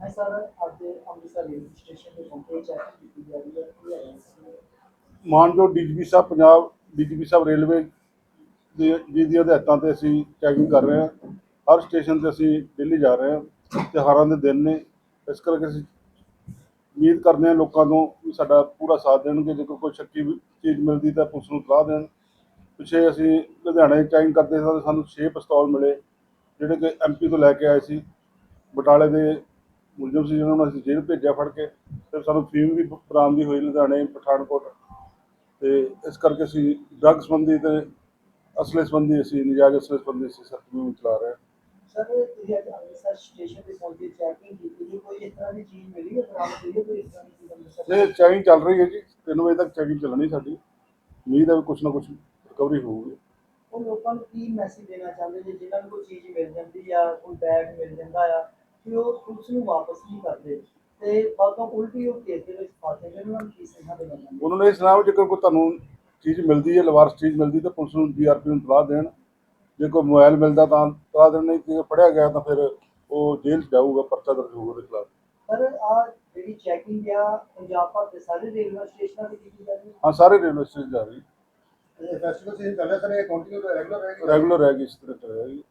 ਮੈਂ ਸਰ ਅੱਜ Amritsar railway station ਤੇ ਪਹੁੰਚੇ ਚੈਕਿੰਗ ਕੀਤੀ ਜਾ ਰਹੀ ਹੈ ਕੀ ਹੈ ਇਸ ਡੀਜੀਪੀ ਸਾਹਿਬ, ਪੰਜਾਬ ਡੀਜੀਪੀ ਸਾਹਿਬ ਰੇਲਵੇ ਦੇ ਜੀ ਦੀ ਹਦਾਇਤਾਂ ਤੇ ਅਸੀਂ ਚੈਕਿੰਗ ਕਰ ਰਹੇ ਹਾਂ। ਹਰ ਸਟੇਸ਼ਨ ਤੇ ਅਸੀਂ ਦਿੱਲੀ ਜਾ ਰਹੇ ਹਾਂ। ਤਿਉਹਾਰਾਂ ਦੇ ਦਿਨ ਨੇ। ਇਸ ਕਰਕੇ ਅਸੀਂ ਉਮੀਦ ਕਰਦੇ ਹਾਂ ਲੋਕਾਂ ਤੋਂ ਵੀ ਸਾਡਾ ਪੂਰਾ ਸਾਥ ਦੇਣਗੇ। ਜੇ ਕੋਈ ਸ਼ੱਕੀ ਚੀਜ਼ ਮਿਲਦੀ ਤਾਂ ਪੁਲਿਸ ਨੂੰ ਸਲਾਹ ਦੇਣ। ਪਿੱਛੇ ਅਸੀਂ ਲੁਧਿਆਣੇ ਚੈਕਿੰਗ ਕਰਦੇ ਸਾਂ ਸਾਨੂੰ 6 ਪਿਸਤੌਲ ਮਿਲੇ, ਜਿਹੜੇ ਕਿ ਐਮਪੀ ਤੋਂ ਲੈ ਕੇ ਆਏ ਸੀ। ਬਟਾਲੇ ਦੇ ਮੁਲਜ਼ਮ ਸੀ ਜਿਹਨਾਂ ਨੂੰ ਅਸੀਂ ਜੇਲ੍ਹ ਭੇਜਿਆ ਫੜ ਕੇ ਫਿਰ ਸਾਨੂੰ ਫੀਮ ਵੀ ਬਰਾਮਦੀ ਹੋਈ ਲੁਧਿਆਣੇ ਪਠਾਨਕੋਟ ਤੇ ਇਸ ਕਰਕੇ ਅਸੀਂ ਡਰੱਗ ਸੰਬੰਧੀ ਤੇ ਅਸਲੇ ਸੰਬੰਧੀ ਅਸੀਂ ਨਜਾਇਜ਼ ਅਸਲੇ ਸੰਬੰਧੀ ਅਸੀਂ ਸਖਤ ਮੁਹਿੰਮ ਚਲਾ ਰਹੇ ਹਾਂ। ਸਰ ਤੁਸੀਂ ਅੱਜ ਅੰਮ੍ਰਿਤਸਰ ਸਟੇਸ਼ਨ ਤੇ ਪਹੁੰਚੇ ਚੈਕਿੰਗ ਕੀਤੀ ਜੀ ਕੋਈ ਇਸ ਤਰ੍ਹਾਂ ਦੀ ਚੀਜ਼ ਮਿਲੀ ਹੈ ਬਰਾਮਦ ਹੋਈ ਹੈ ਕੋਈ ਇਸ ਤਰ੍ਹਾਂ ਦੀ ਚੀਜ਼ ਅੰਮ੍ਰਿਤਸਰ ਇਹ ਚੈਕਿੰਗ ਚੱਲ ਰਹੀ ਹੈ ਜੀ 3 ਵਜੇ ਤੱਕ ਚੈਕਿੰਗ ਚੱਲਣੀ ਸਾਡੀ। ਉਮੀਦ ਹੈ ਵੀ ਕੁਛ ਨਾ ਕੁਛ ਰਿਕਵਰੀ ਹੋਊਗੀ। ਉਹ ਲੋਕਾਂ ਨੂੰ ਕੀ ਮੈਸੇਜ ਦੇਣਾ ਚਾਹੁੰਦੇ ਜੇ ਜਿਨ੍ਹਾਂ ਨੂੰ ਕੋਈ ਚੀਜ਼ ਮਿਲ ਜਾਂਦੀ ਆ ਕੋਈ ਬੈਗ ਮਿਲ ਜਾਂਦਾ ਆ? ਕਿ ਉਹ ਪੁਲਿਸ ਨੂੰ ਵਾਪਸ ਨਹੀਂ ਕਰਦੇ ਤੇ ਬਾਦੋਂ ਉਲਟੀ ਉਹ ਕੇਸ ਦੇ ਵਿੱਚ ਫਸਦੇ ਨੇ ਉਹਨਾਂ ਨੂੰ ਕੀ ਸੁਝਾਅ ਦੇਣਾ ਉਹਨਾਂ ਨੇ ਇਹ ਸੁਣਾਇਆ ਵੀ ਜੇ ਕੋਈ ਤੁਹਾਨੂੰ ਚੀਜ਼ ਮਿਲਦੀ ਹੈ ਲਵਾਰਸ ਚੀਜ਼ ਮਿਲਦੀ ਤਾਂ ਪੁਲਿਸ ਨੂੰ ਡੀਆਰਪੀ ਨੂੰ ਤਲਾਹ ਦੇਣ। ਜੇ ਕੋਈ ਮੋਬਾਈਲ ਮਿਲਦਾ ਤਾਂ ਤਲਾਹ ਦੇਣ ਨਹੀਂ ਜੇ ਫੜਿਆ ਗਿਆ ਤਾਂ ਫਿਰ ਉਹ ਜੇਲ੍ਹ ਜਾਊਗਾ ਪਰਚਾ ਦਰਜ ਹੋਊਗਾ ਉਹਦੇ ਖਿਲਾਫ। ਪਰ ਆ ਜਿਹੜੀ ਚੈਕਿੰਗ ਆ ਪੰਜਾਬ ਭਰ ਦੇ ਸਾਰੇ ਰੇਲਵੇ ਸਟੇਸ਼ਨਾਂ ਤੇ ਕੀਤੀ ਜਾਂਦੀ ਹੈ? ਹਾਂ ਸਾਰੇ ਰੇਲਵੇ ਸਟੇਸ਼ਨ ਜਾ ਰਹੀ ਇਹ ਫੈਸਟੀਵਲ ਸੀਜ਼ਨ ਚੱਲ ਰਿਹਾ ਸਰ ਇਹ ਕੰਟੀਨਿਊ ਰੈਗੂਲਰ ਰਹੇਗੀ? ਰੈਗੂਲਰ ਹੈਗੀ ਇਸ ਤਰ੍ਹਾਂ ਚੱਲ ਰਹੀ